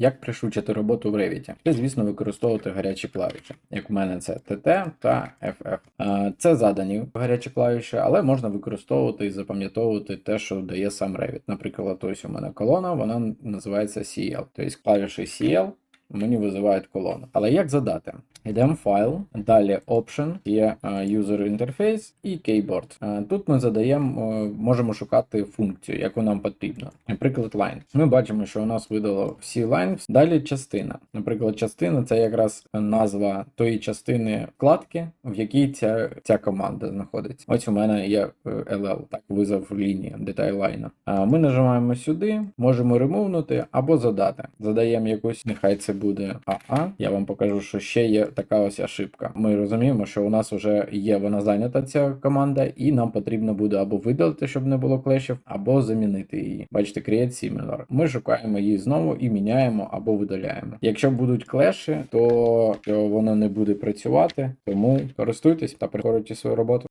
Як пришвидшити роботу в Revit? Це, звісно, використовувати гарячі клавіші. Як в мене це TT та FF. Е, Це задані гарячі клавіші, але можна використовувати і запам'ятовувати те, що дає сам Revit. Наприклад, ось у мене колона, вона називається CL. Тобто клавіші CL мені визивають колону. Але як задати? Йдемо файл, далі Option, є е, User Interface і Keyboard. Е, Тут ми задаємо, е, можемо шукати функцію, яку нам потрібно. Наприклад, line. Ми бачимо, що у нас видало всі line. Далі частина. Наприклад, частина це якраз назва тої частини вкладки, в якій ця, ця команда знаходиться. Ось у мене є LL, так, визов лінії, деталь лайна. А Ми нажимаємо сюди, можемо ремовнути або задати. Задаємо якусь, нехай це буде АА. Я вам покажу, що ще є така ось ошибка. Ми розуміємо, що у нас вже є вона зайнята ця команда, і нам потрібно буде або видалити, щоб не було клешів, або замінити її. Бачите, create similar. Ми шукаємо її знову і міняємо або видаляємо. Якщо будуть клеші, то воно не буде працювати, тому користуйтесь та прихорюйте свою роботу.